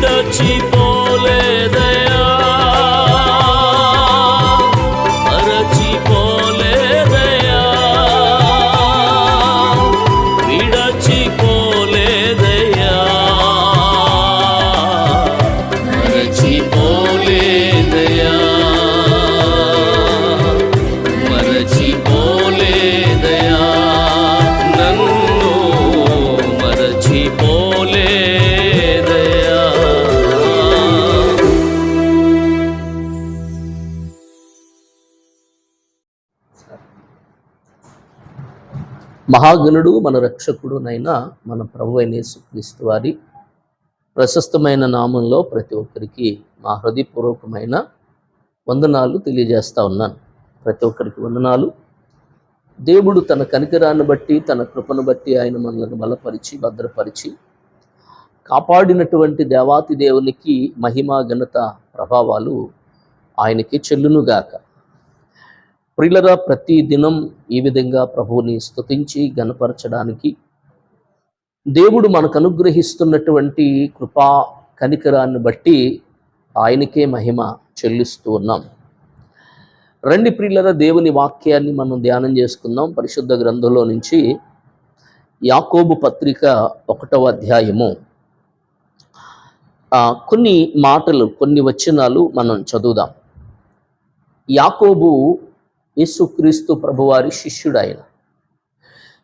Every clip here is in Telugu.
的寂寞。మహాగణుడు మన రక్షకుడు నైనా మన ప్రభు అయిన యేసుక్రీస్తు వారి ప్రశస్తమైన నామంలో ప్రతి ఒక్కరికి మా హృదయపూర్వకమైన వందనాలు తెలియజేస్తా ఉన్నాను. ప్రతి ఒక్కరికి వందనాలు. దేవుడు తన కనికరాన్ని బట్టి తన కృపను బట్టి ఆయన మనల్ని బలపరిచి భద్రపరిచి కాపాడినటువంటి దేవాతి దేవునికి మహిమా ఘనత ప్రభావాలు ఆయనకి చెల్లునుగాక. ప్రియులరా ప్రతి దినం ఈ విధంగా ప్రభువుని స్తుతించి గనపరచడానికి దేవుడు మనకు అనుగ్రహిస్తున్నటువంటి కృపా కనికరాన్ని బట్టి ఆయనకే మహిమ చెల్లిస్తూ ఉన్నాం. రండి ప్రియులర దేవుని వాక్యాన్ని మనం ధ్యానం చేసుకుందాం. పరిశుద్ధ గ్రంథంలో నుంచి యాకోబు పత్రిక ఒకటవ అధ్యాయము. కొన్ని మాటలు కొన్ని వచనాలు మనం చదువుదాం. యాకోబు యేసుక్రీస్తు ప్రభువారి శిష్యుడాయన.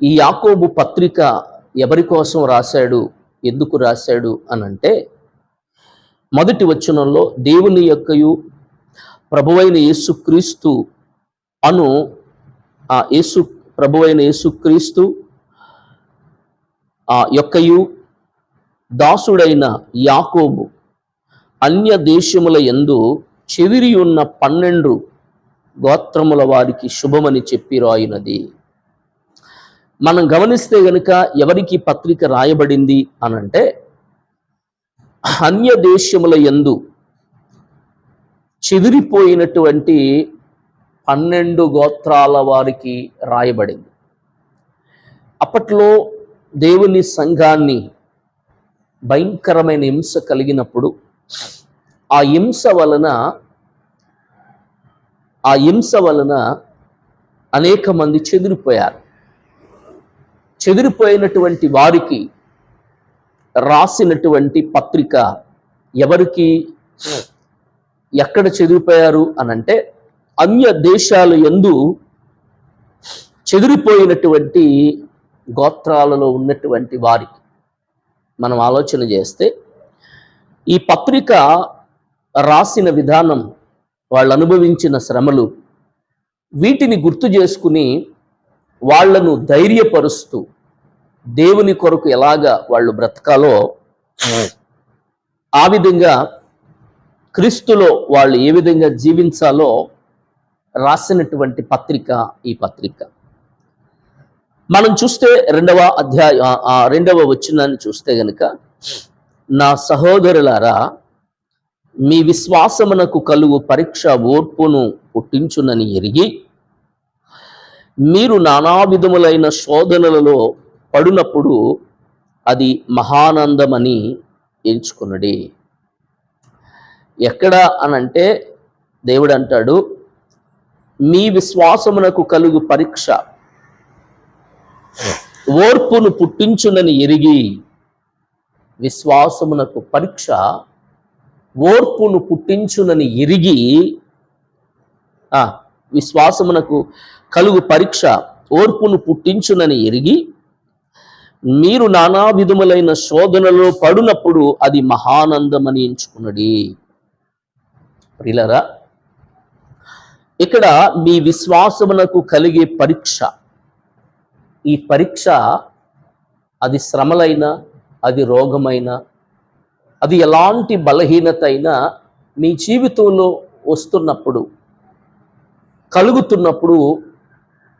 ఈ యాకోబు పత్రిక ఎవరి కోసం రాశాడు ఎందుకు రాశాడు అని అంటే మొదటి వచనంలో దేవుని యొక్కయు ప్రభువైన యేసుక్రీస్తు అను ఆ యేసు ప్రభువైన యేసుక్రీస్తు ఆ యొక్కయు దాసుడైన యాకోబు అన్య దేశముల యందు చెదిరి ఉన్న పన్నెండు గోత్రముల వారికి శుభమని చెప్పి రాయినది. మనం గమనిస్తే గనుక ఎవరికి పత్రిక రాయబడింది అనంటే అన్య దేశముల యందు చెదిరిపోయినటువంటి పన్నెండు గోత్రాల వారికి రాయబడింది. అప్పట్లో దేవుని సంఘాన్ని భయంకరమైన హింస కలిగినప్పుడు ఆ హింస వలన ఆ హింస వలన అనేక మంది చెదిరిపోయారు. చెదిరిపోయినటువంటి వారికి రాసినటువంటి పత్రిక ఎవరికి? ఎక్కడ చెదిరిపోయారు అనంటే అన్య దేశాలు ఎందు చెదిరిపోయినటువంటి గోత్రాలలో ఉన్నటువంటి వారికి. మనం ఆలోచన చేస్తే ఈ పత్రిక రాసిన విధానం వాళ్ళు అనుభవించిన శ్రమలు వీటిని గుర్తు చేసుకుని వాళ్ళను ధైర్యపరుస్తూ దేవుని కొరకు ఎలాగా వాళ్ళు బ్రతకాలో ఆ విధంగా క్రీస్తులో వాళ్ళు ఏ విధంగా జీవించాలో రాసినటువంటి పత్రిక ఈ పత్రిక. మనం చూస్తే రెండవ అధ్యాయ ఆ- రెండవ వచ్చినాన్ని చూస్తే గనుక నా సహోదరులారా మీ విశ్వాసమునకు కలుగు పరీక్ష ఓర్పును పుట్టించునని ఎరిగి మీరు నానా విధములైన శోధనలలో పడినప్పుడు అది మహానందమని ఎంచుకున్నది ఎక్కడ అనంటే దేవుడు అంటాడు మీ విశ్వాసమునకు కలుగు పరీక్ష ఓర్పును పుట్టించునని ఎరిగి విశ్వాసమునకు పరీక్ష ఓర్పును పుట్టించునని ఎరిగి విశ్వాసమునకు కలుగు పరీక్ష ఓర్పును పుట్టించునని ఎరిగి మీరు నానా విధములైన శోధనలో పడునప్పుడు అది మహానందమని ఎంచుకున్నది ప్రిలరా ఇక్కడ మీ విశ్వాసమునకు కలిగే పరీక్ష ఈ పరీక్ష అది శ్రమలైన అది రోగమైనా అది ఎలాంటి బలహీనత అయినా మీ జీవితంలో వస్తున్నప్పుడు కలుగుతున్నప్పుడు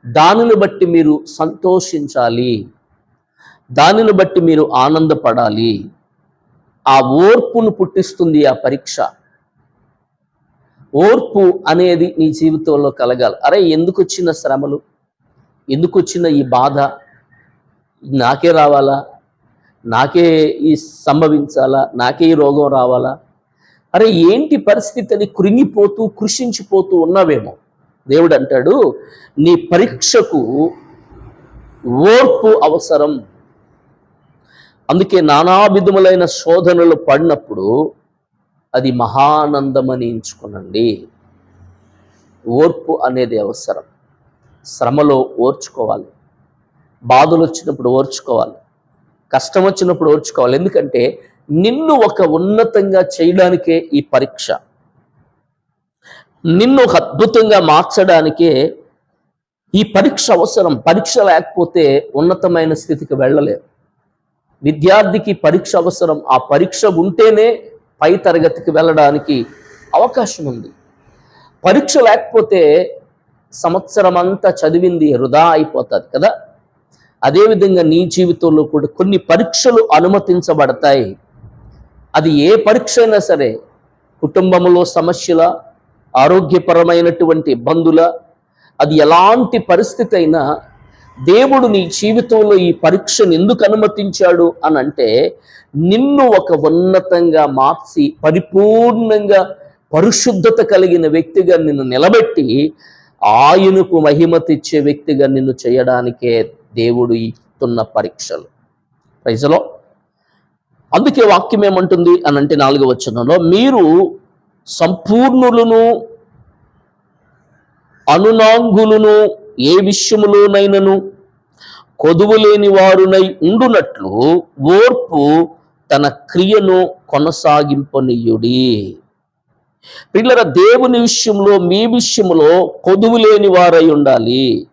దానిని బట్టి మీరు సంతోషించాలి. దానిని బట్టి మీరు ఆనందపడాలి. ఆ ఓర్పును పుట్టిస్తుంది ఆ పరీక్ష. ఓర్పు అనేది నీ జీవితంలో కలగాలి. అరే ఎందుకు వచ్చిన శ్రమలు? ఎందుకు వచ్చిన ఈ బాధ? నాకే రావాలా? నాకే ఈ సంభవించాలా? నాకే ఈ రోగం రావాలా? అరే ఏంటి పరిస్థితి అని కృంగిపోతూ కృషించిపోతూ ఉన్నావేమో? దేవుడు అంటాడు నీ పరీక్షకు ఓర్పు అవసరం. అందుకే నానావిధములైన శోధనలు పడినప్పుడు అది మహానందమని ఎంచుకునండి. ఓర్పు అనేది అవసరం. శ్రమలో ఓర్చుకోవాలి. బాధలు వచ్చినప్పుడు ఓర్చుకోవాలి. కష్టం వచ్చినప్పుడు ఓర్చుకోవాలి. ఎందుకంటే నిన్ను ఒక ఉన్నతంగా చేయడానికే ఈ పరీక్ష. నిన్ను ఒక అద్భుతంగా మార్చడానికే ఈ పరీక్ష అవసరం. పరీక్ష లేకపోతే ఉన్నతమైన స్థితికి వెళ్ళలేవు. విద్యార్థికి పరీక్ష అవసరం. ఆ పరీక్ష ఉంటేనే పై తరగతికి వెళ్ళడానికి అవకాశం ఉంది. పరీక్ష లేకపోతే సంవత్సరం అంతా చదివింది వృధా అయిపోతుంది కదా. అదేవిధంగా నీ జీవితంలో కూడా కొన్ని పరీక్షలు అనుమతించబడతాయి. అది ఏ పరీక్ష అయినా సరే కుటుంబంలో సమస్యల ఆరోగ్యపరమైనటువంటి ఇబ్బందుల అది ఎలాంటి పరిస్థితి అయినా దేవుడు నీ జీవితంలో ఈ పరీక్షను ఎందుకు అనుమతించాడు అని అంటే నిన్ను ఒక ఉన్నతంగా మార్చి పరిపూర్ణంగా పరిశుద్ధత కలిగిన వ్యక్తిగా నిన్ను నిలబెట్టి ఆయనకు మహిమ తెచ్చే వ్యక్తిగా నిన్ను చేయడానికే దేవుడు ఇస్తున్న పరీక్షలు. ప్రైజలో అందుకే వాక్యం ఏమంటుంది అని అంటే నాలుగో వచనంలో మీరు సంపూర్ణులను అనునాంగులను ఏ విషయములోనైనను కొదువు లేని వారునై ఉండునట్లు ఓర్పు తన క్రియను కొనసాగింపనీయుడి. పిల్లల దేవుని విషయంలో మీ విషయంలో కొదువు లేని వారై ఉండాలి.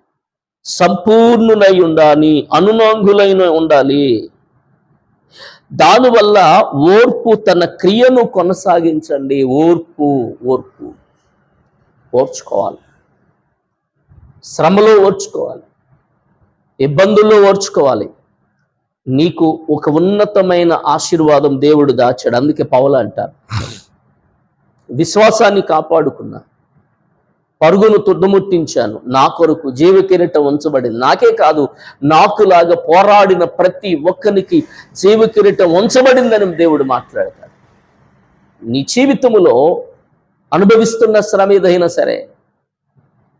సంపూర్ణులై ఉండాలి అనునాంగులైన ఉండాలి. దానివల్ల ఓర్పు తన క్రియను కొనసాగించండి. ఓర్పు ఓర్పు. ఓర్చుకోవాలి. శ్రమలో ఓర్చుకోవాలి. ఇబ్బందుల్లో ఓర్చుకోవాలి. నీకు ఒక ఉన్నతమైన ఆశీర్వాదం దేవుడు దాచాడు. అందుకే పవల అంటారు. విశ్వాసాన్ని కాపాడుకున్నా. పరుగును తుడ్డుముట్టించాను నా కొరకు జీవ కిరీటం ఉంచబడింది. నాకే కాదు నాకులాగా పోరాడిన ప్రతి ఒక్కరికి జీవ కిరీటం ఉంచబడిందని దేవుడు మాట్లాడతాడు. నీ జీవితములో అనుభవిస్తున్న శ్రమ ఏదైనా సరే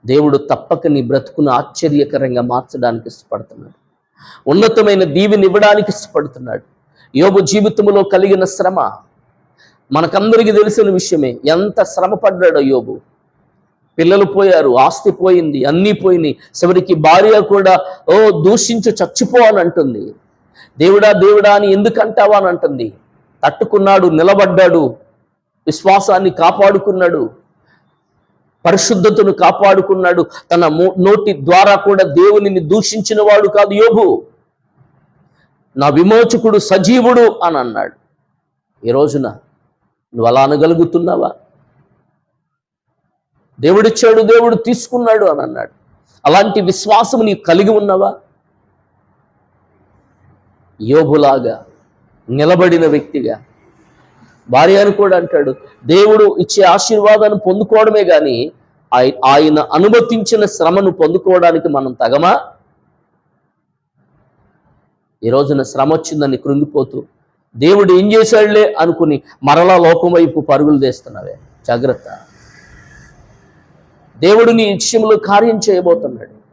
దేవుడు తప్పక నీ బ్రతుకును ఆశ్చర్యకరంగా మార్చడానికి ఇష్టపడుతున్నాడు. ఉన్నతమైన దీవినివ్వడానికి ఇష్టపడుతున్నాడు. యోగ జీవితంలో కలిగిన శ్రమ మనకందరికీ తెలిసిన విషయమే ఎంత శ్రమ పడ్డాడో యోబు. పిల్లలు పోయారు ఆస్తి పోయింది అన్నీ పోయినాయి. చివరికి భార్య కూడా ఓ దూషించు చచ్చిపో అని అంటుంది దేవుడా దేవుడా అని ఎందుకంటావా అని అంటుంది. తట్టుకున్నాడు నిలబడ్డాడు విశ్వాసాన్ని కాపాడుకున్నాడు పరిశుద్ధతను కాపాడుకున్నాడు. తన నోటి ద్వారా కూడా దేవునిని దూషించిన వాడు కాదు యోబు. నా విమోచకుడు సజీవుడు అని అన్నాడు. ఈ రోజున నువ్వు అలా అనగలుగుతున్నావా? దేవుడిచ్చాడు దేవుడు తీసుకున్నాడు అని అన్నాడు. అలాంటి విశ్వాసం నీకు కలిగి ఉన్నావా? యోబులాగా నిలబడిన వ్యక్తిగా. భార్య అని కూడా అంటాడు దేవుడు ఇచ్చే ఆశీర్వాదాన్ని పొందుకోవడమే కానీ ఆయన అనుమతించిన శ్రమను పొందుకోవడానికి మనం తగమా? ఈ రోజున శ్రమ వచ్చిందని కృంగిపోతూ దేవుడు ఏం చేశాడులే అనుకుని మరలా లోకం వైపు పరుగులు తీస్తున్నావే. జాగ్రత్త. దేవుడు నీ విషయంలో కార్యం చేయబోతున్నాడు.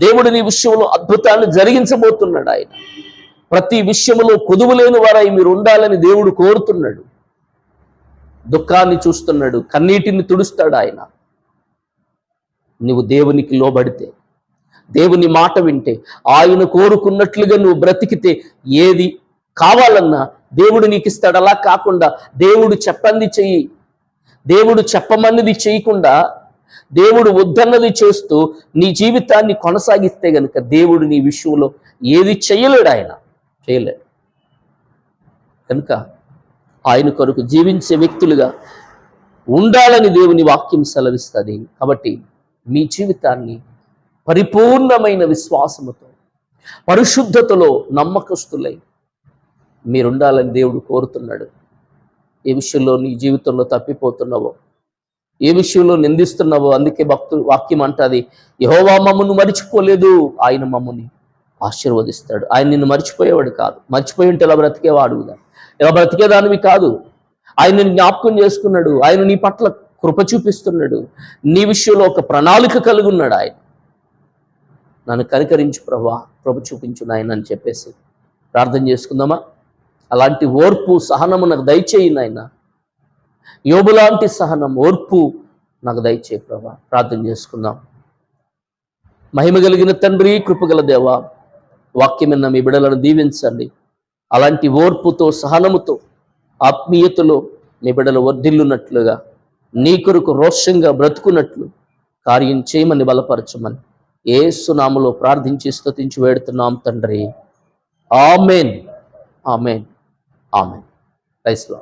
దేవుడు నీ విషయంలో అద్భుతాన్ని జరిగించబోతున్నాడు ఆయన. ప్రతి విషయంలో కొదువు లేని వారై మీరు ఉండాలని దేవుడు కోరుతున్నాడు. దుఃఖాన్ని చూస్తున్నాడు కన్నీటిని తుడుస్తాడు ఆయన. నువ్వు దేవునికి లోబడితే దేవుని మాట వింటే ఆయన కోరుకున్నట్లుగా నువ్వు బ్రతికితే ఏది కావాలన్నా దేవుడు నీకు ఇస్తాడు అలా కాకుండా దేవుడు చెప్పంది చెయ్యి. దేవుడు చెప్పమన్నది చేయకుండా దేవుడు వద్దన్నది చేస్తూ నీ జీవితాన్ని కొనసాగిస్తే గనుక దేవుడు నీ విషయంలో ఏది చేయలేడు ఆయన. చేయలేడు. కనుక ఆయన కొరకు జీవించే వ్యక్తులుగా ఉండాలని దేవుని వాక్యం సెలవిస్తుంది. కాబట్టి మీ జీవితాన్ని పరిపూర్ణమైన విశ్వాసముతో పరిశుద్ధతలో నమ్మకస్తులై మీరుండాలని దేవుడు కోరుతున్నాడు. ఏ విషయంలో నీ జీవితంలో తప్పిపోతున్నావో ఏ విషయంలో నిందిస్తున్నావో అందుకే భక్తు వాక్యం అంటది యహోవా మమ్మను మరిచిపోలేదు ఆయన మమ్మని ఆశీర్వదిస్తాడు. ఆయన నిన్ను మర్చిపోయేవాడు కాదు. మర్చిపోయి ఉంటే ఇలా బ్రతికేవాడు ఇలా బ్రతికేదానివి కాదు. ఆయన జ్ఞాపకం చేసుకున్నాడు. ఆయన నీ పట్ల కృప చూపిస్తున్నాడు. నీ విషయంలో ఒక ప్రణాళిక కలిగి ఉన్నాడు ఆయన. నన్ను కనికరించు ప్రభా కృప చూపించు నాయన అని చెప్పేసి ప్రార్థన చేసుకుందామా? అలాంటి ఓర్పు సహనము నాకు దయచేయి నాయన. యోబులాంటి సహనం ఓర్పు నాకు దయచేయి ప్రభా. ప్రార్థన చేసుకుందాం. మహిమ కలిగిన తండ్రి కృపగల దేవ వాక్యమైన మీ బిడలను దీవించండి. అలాంటి ఓర్పుతో సహనముతో ఆత్మీయతలో మీ బిడలు వర్ధిల్లున్నట్లుగా నీ కొరకు రోషంగా బ్రతుకున్నట్లు కార్యం చేయమని బలపరచమని ఏ ప్రార్థించి స్థుతించి వేడుతున్నాం తండ్రి. ఆమెన్. ఆమెన్. ఆమెన్ క్రైస్తవ